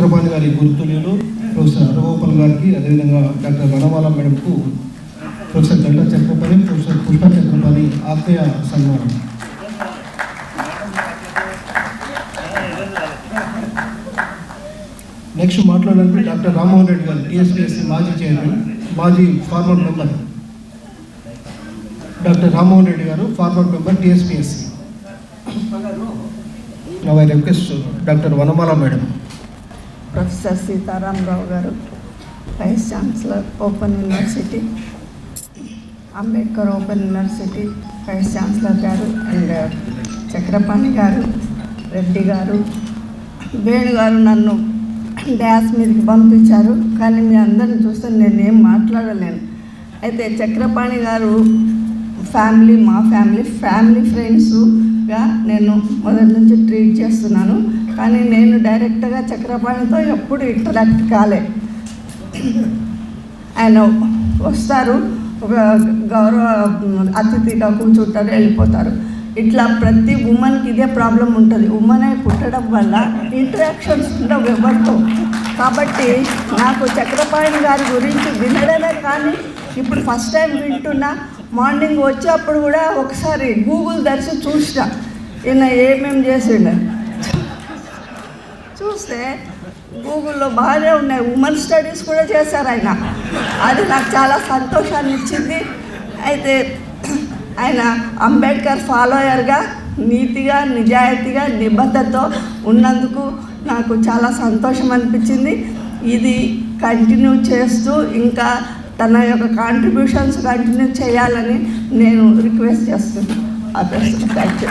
చక్రపాణి గారి గురుతుల్యులు ప్రొఫెసర్ అరగోపాల్ గారికి అదేవిధంగా డాక్టర్ వనమాల మేడంకు ప్రొఫెసర్ గంటా చక్రపాణి ప్రొఫెసర్ పుష్ప చక్రపాణి ఆత్మీయ సన్మానం. నెక్స్ట్ మాట్లాడాలంటే డాక్టర్ రామ్మోహన్ రెడ్డి గారు టీఎస్పీఎస్సీ మాజీ చైర్మన్ మాజీ former member. Doctor Rammohan Reddy garu former member TSPSC. Now I request doctor Vanamala madam. Professor Sitaramarao garu vice chancellor open university Ambedkar open university vice chancellor garu and uh, Chakrapani garu Reddy garu Venu గారు నన్ను డ్యాస్ మీదకి పంపించారు. కానీ మీ అందరిని చూస్తే నేను ఏం మాట్లాడలేను. అయితే చక్రపాణి గారు ఫ్యామిలీ మా ఫ్యామిలీ ఫ్యామిలీ ఫ్రెండ్స్గా నేను మొదటి నుంచి ట్రీట్ చేస్తున్నాను. కానీ నేను డైరెక్ట్గా చక్రపాణితో ఎప్పుడు ఇంటరాక్ట్ కాలే. ఆయన వస్తారు. ఒక గౌరవ అతిథిగా కూర్చుంటారు వెళ్ళిపోతారు. ఇట్లా ప్రతి ఉమెన్కి ఇదే ప్రాబ్లం ఉంటుంది. ఉమెన్ అయి పుట్టడం వల్ల ఇంటరాక్షన్స్ ఉండవు ఎవరితో. కాబట్టి నాకు చక్రపాణి గారి గురించి వినడమే కానీ ఇప్పుడు ఫస్ట్ టైం వింటున్నా మార్నింగ్ వచ్చేప్పుడు కూడా ఒకసారి గూగుల్ తెరిచి చూసిన ఈయన ఏమేమి చేసిండ? చూస్తే గూగుల్లో బాగానే ఉన్నాయి. ఉమెన్ స్టడీస్ కూడా చేశారు ఆయన. అది నాకు చాలా సంతోషాన్ని ఇచ్చింది. అయితే ఆయన అంబేద్కర్ ఫాలోయర్గా నీతిగా నిజాయితీగా నిబద్ధతతో ఉన్నందుకు నాకు చాలా సంతోషం అనిపించింది. ఇది కంటిన్యూ చేస్తూ ఇంకా తన యొక్క కాంట్రిబ్యూషన్స్ కంటిన్యూ చేయాలని నేను రిక్వెస్ట్ చేస్తున్నాను. Thank you